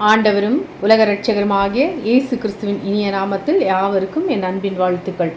ஆண்டவரும் உலக ரட்சகருமாகிய இயேசு கிறிஸ்துவின் இனிய நாமத்தில் யாவருக்கும் என் அன்பின் வாழ்த்துக்கள்.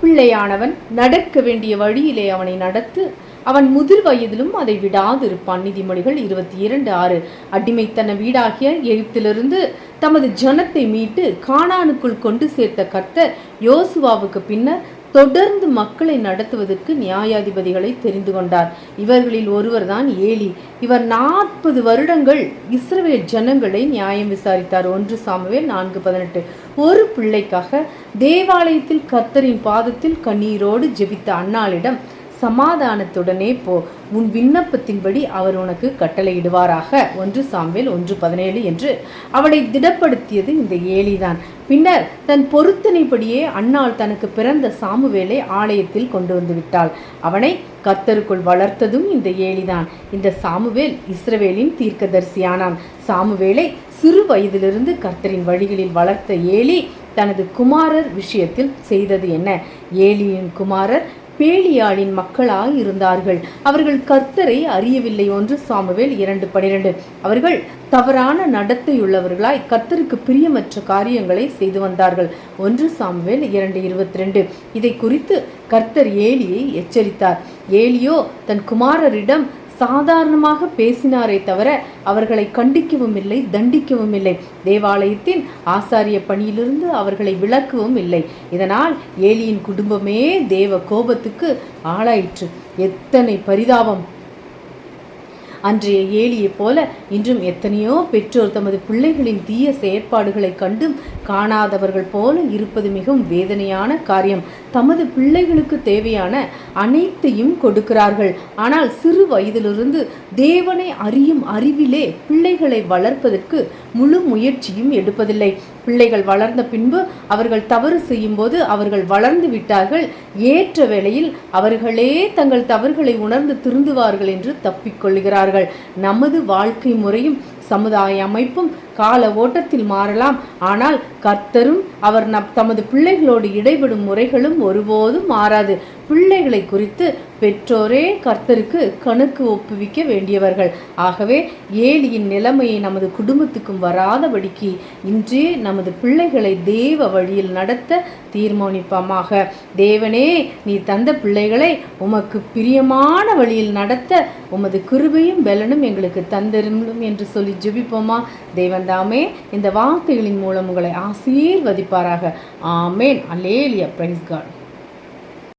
பிள்ளையானவன் நடக்க வேண்டிய வழியிலே அவனை நடத்து அவன் முதிர் வயதிலும் அதை விடாதிருப்பான். நீதிமொழிகள் இருபத்தி இரண்டு ஆறு. அடிமைத்தன வீடாகிய எகிப்திலிருந்து தமது ஜனத்தை மீட்டு கானானுக்குள் கொண்டு சேர்த்த கர்த்தர் யோசுவாவுக்கு பின்னர் தொடர்ந்து மக்களை நடத்துவதற்கு நியாயாதிபதிகளை தெரிந்து கொண்டார். இவர்களில் ஒருவர்தான் ஏலி. இவர் நாற்பது வருடங்கள் இஸ்ரவேல் ஜனங்களை நியாயம் விசாரித்தார். ஒன்று சாமுவேல் நான்கு பதினெட்டு. ஒரு பிள்ளைக்காக தேவாலயத்தில் கத்தரின் பாதத்தில் கண்ணீரோடு ஜெபித்த அண்ணாளிடம் சமாதானத்துடனே போ. உன் விண்ணப்பத்தின்படி அவர் உனக்கு கட்டளையிடுவாராக. ஒன்று சாம்வேல் ஒன்று பதினேழு என்று. அவளை திடப்படுத்தியது இந்த ஏலிதான். பின்னர் தன் பொருத்தனைப்படியே அன்னாள் தனக்கு பிறந்த சாமுவேலை ஆலயத்தில் கொண்டு வந்து விட்டாள். அவனை கர்த்தருக்குள் வளர்த்ததும் இந்த ஏலிதான். இந்த சாமுவேல் இஸ்ரவேலின் தீர்க்கதரிசியானான் சாமுவேலை சிறு வயதிலிருந்து கர்த்தரின் வழிகளில் வளர்த்த ஏலி தனது குமாரர் விஷயத்தில் செய்தது என்ன? ஏலியின் குமாரர் பேலியாளின் மக்களாய் இருந்தார்கள். அவர்கள் கர்த்தரை அறியவில்லை ஒன்று சாமுவேல் இரண்டு பனிரெண்டு. அவர்கள் தவறான நடத்தையுள்ளவர்களாய் கர்த்தருக்கு பிரியமற்ற காரியங்களை செய்து வந்தார்கள். ஒன்று சாமுவேல் இரண்டு இருபத்தி ரெண்டு இதை குறித்து கர்த்தர் ஏலியை எச்சரித்தார். ஏலியோ தன் குமாரரிடம் சாதாரணமாக பேசினாரே தவிர அவர்களை கண்டிக்கவும் இல்லை தண்டிக்கவும் இல்லை. தேவாலயத்தின் ஆசாரிய பணியிலிருந்து அவர்களை விளக்கவும் இல்லை. இதனால் ஏலியின் குடும்பமே தேவ கோபத்துக்கு ஆளாயிற்று. எத்தனை பரிதாபம். அன்றைய ஏலியைப் போல இன்றும் எத்தனையோ பெற்றோர் தமது பிள்ளைகளின் தீய செயற்பாடுகளை கண்டும் காணாதவர்கள் போல இருப்பது மிகவும் வேதனையான காரியம். தமது பிள்ளைகளுக்கு தேவையான அனைத்தையும் கொடுக்கிறார்கள். ஆனால் சிறு வயதிலிருந்து தேவனை அறியும் அறிவிலே பிள்ளைகளை வளர்ப்பதற்கு முழு முயற்சியும் எடுப்பதில்லை. பிள்ளைகள் வளர்ந்த பின்பு அவர்கள் தவறு செய்யும்போது அவர்கள் வளர்ந்து விட்டார்கள். ஏற்ற வேளையில் அவர்களே தங்கள் தவறுகளை உணர்ந்து திருந்துவார்கள் என்று தப்பிக்கொள்கிறார்கள் நமது வாழ்க்கை முறையும் சமுதாய அமைப்பும் கால ஓட்டத்தில் மாறலாம். ஆனால் கர்த்தரும் அவர் நம் தமது பிள்ளைகளோடு இடைபடும் முறைகளும் ஒருபோதும் மாறாது. பிள்ளைகளை குறித்து பெற்றோரே கர்த்தருக்கு கணக்கு ஒப்புவிக்க வேண்டியவர்கள். ஆகவே ஏலியின் நிலைமையை நமது குடும்பத்துக்கும் வராதபடிக்கு இன்றே நமது பிள்ளைகளை தேவ வழியில் நடத்த தீர்மானிப்போமாக. தேவனே நீ தந்த பிள்ளைகளை உமக்கு பிரியமான வழியில் நடத்த உமது கிருபையும் பலனும் எங்களுக்கு தந்திருந்தும் என்று சொல்லி ஜெபிப்போமா? தேவந்தாமே இந்த வார்த்தைகளின் மூலம் உங்களை ஆசீர்வதிப்பாராக. ஆமேன். Alleluia price God